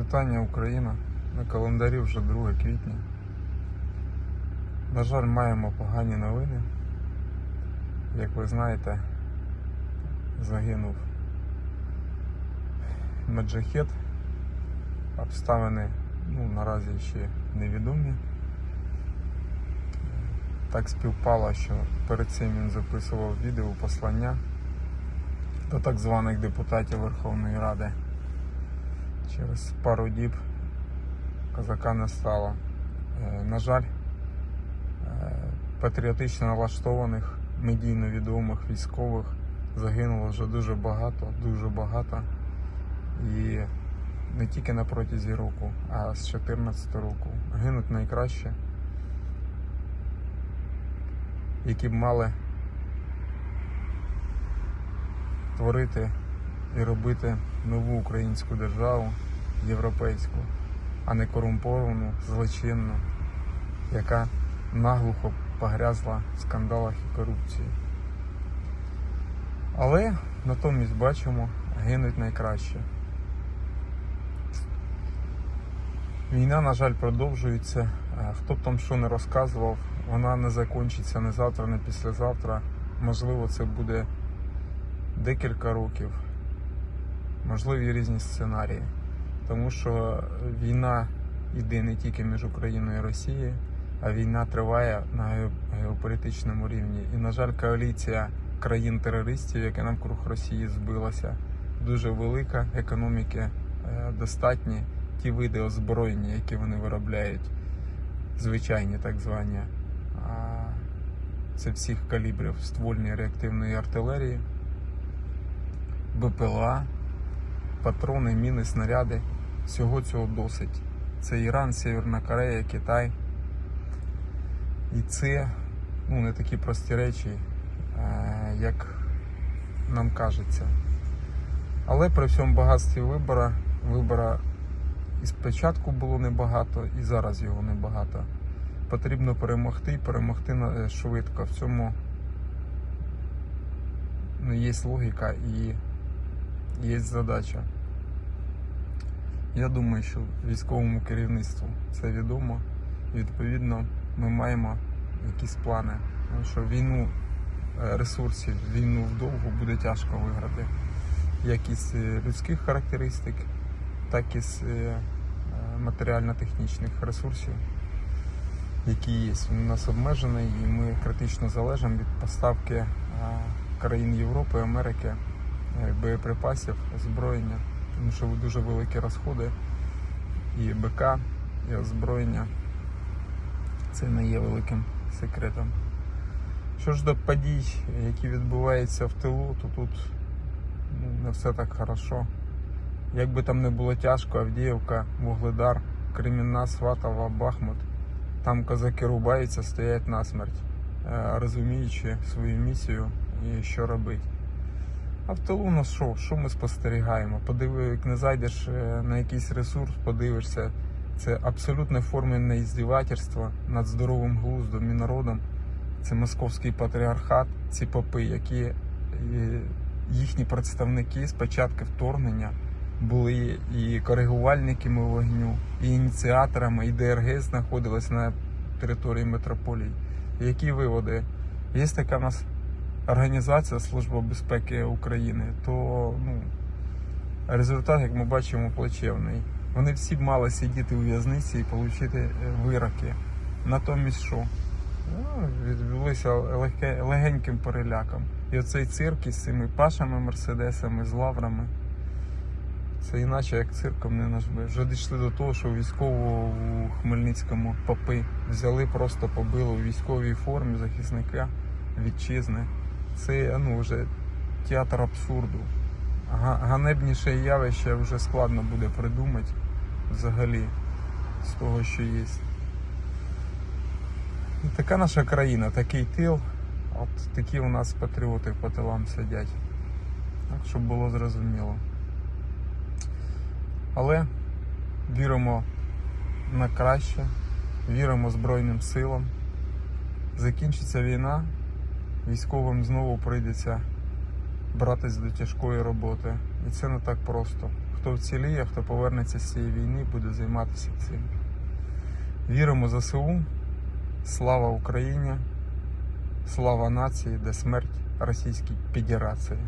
Вітання Україна. На календарі вже 2 квітня. На жаль, маємо погані новини. Як ви знаєте, загинув Меджахет. Обставини ну, наразі ще невідомі. Так співпало, що перед цим він записував відео послання до так званих депутатів Верховної Ради. Через пару діб козака не стало. Е, На жаль, е, патріотично налаштованих, медійно відомих військових загинуло вже дуже багато, дуже багато. І не тільки на протязі року, а з 14 року. Гинуть найкраще, які б мали творити і робити нову українську державу, європейську, а не корумповану, злочинну, яка наглухо погрязла в скандалах і корупції. Але натомість бачимо, гинуть найкраще. Війна, на жаль, продовжується. Е, Хто б там що не розказував, вона не закінчиться не завтра, не післязавтра. Можливо, це буде декілька років, можливі різні сценарії. Тому що війна йде не тільки між Україною і Росією, а війна триває на геополітичному рівні. І, на жаль, коаліція країн-терористів, яка навкруг Росії збилася, дуже велика, економіки е, достатні, ті види озброєння, які вони виробляють, звичайні так звані. Це всіх калібрів ствольної реактивної артилерії, БПЛА, патрони, міни, снаряди. Всього цього досить. Це Іран, Северна Корея, Китай. І це ну, не такі прості речі, е, як нам кажеться. Але при всьому багатстві вибора, вибора і спочатку було небагато, і зараз його небагато. Потрібно перемогти і перемогти е, швидко. В цьому ну, є логіка і є задача. Я думаю, що військовому керівництву це відомо. Відповідно ми маємо якісь плани. Тому що війну е, ресурсів, війну вдовго буде тяжко виграти. Як із е, людських характеристик, так і з е, матеріально-технічних ресурсів, які є. Він у нас обмежений і ми критично залежимо від поставки країн Європи, Америки, боєприпасів, озброєння, тому що дуже великі розходи і БК, і озброєння. Це не є великим секретом. Що ж до подій, які відбуваються в тилу, то тут ну, не все так хорошо. Як би там не було тяжко, Авдіївка, Вугледар, Кремінна, Сватова, Бахмут. Там козаки рубаються, стоять насмерть, е, розуміючи свою місію і що робити. А в тилу ну що? Що ми спостерігаємо? Подиви, як не зайдеш е, на якийсь ресурс, подивишся. Це абсолютне форменне іздівательство над здоровим глуздом і народом. Це московський патріархат, ці попи, які е, їхні представники з початку вторгнення були і коригувальниками вогню, і ініціаторами, і ДРГ знаходились на території метрополії. Які виводи? Є така в нас організація Служба безпеки України, то ну, результат, як ми бачимо, плачевний. Вони всі б мали сидіти у в'язниці і отримати вироки. Натомість що? Ну, відбулися легке, легеньким переляком. І оцей цирк із цими пашами, мерседесами, з лаврами. Це іначе як цирком не нажби. Вже дійшли до того, що військового у Хмельницькому попи взяли, просто побили у військовій формі захисника вітчизни. Це ну, вже театр абсурду. Ганебніше явище вже складно буде придумати взагалі з того, що є. І така наша країна, такий тил. От такі у нас патріоти по тилам сидять. Так, щоб було зрозуміло. Але віримо на краще, віримо Збройним силам. Закінчиться війна, військовим знову прийдеться братись до тяжкої роботи. І це не так просто. хто вціліє, хто повернеться з цієї війни, буде займатися цим. Віримо ЗСУ. Слава Україні! Слава нації, де смерть Російській Федерації.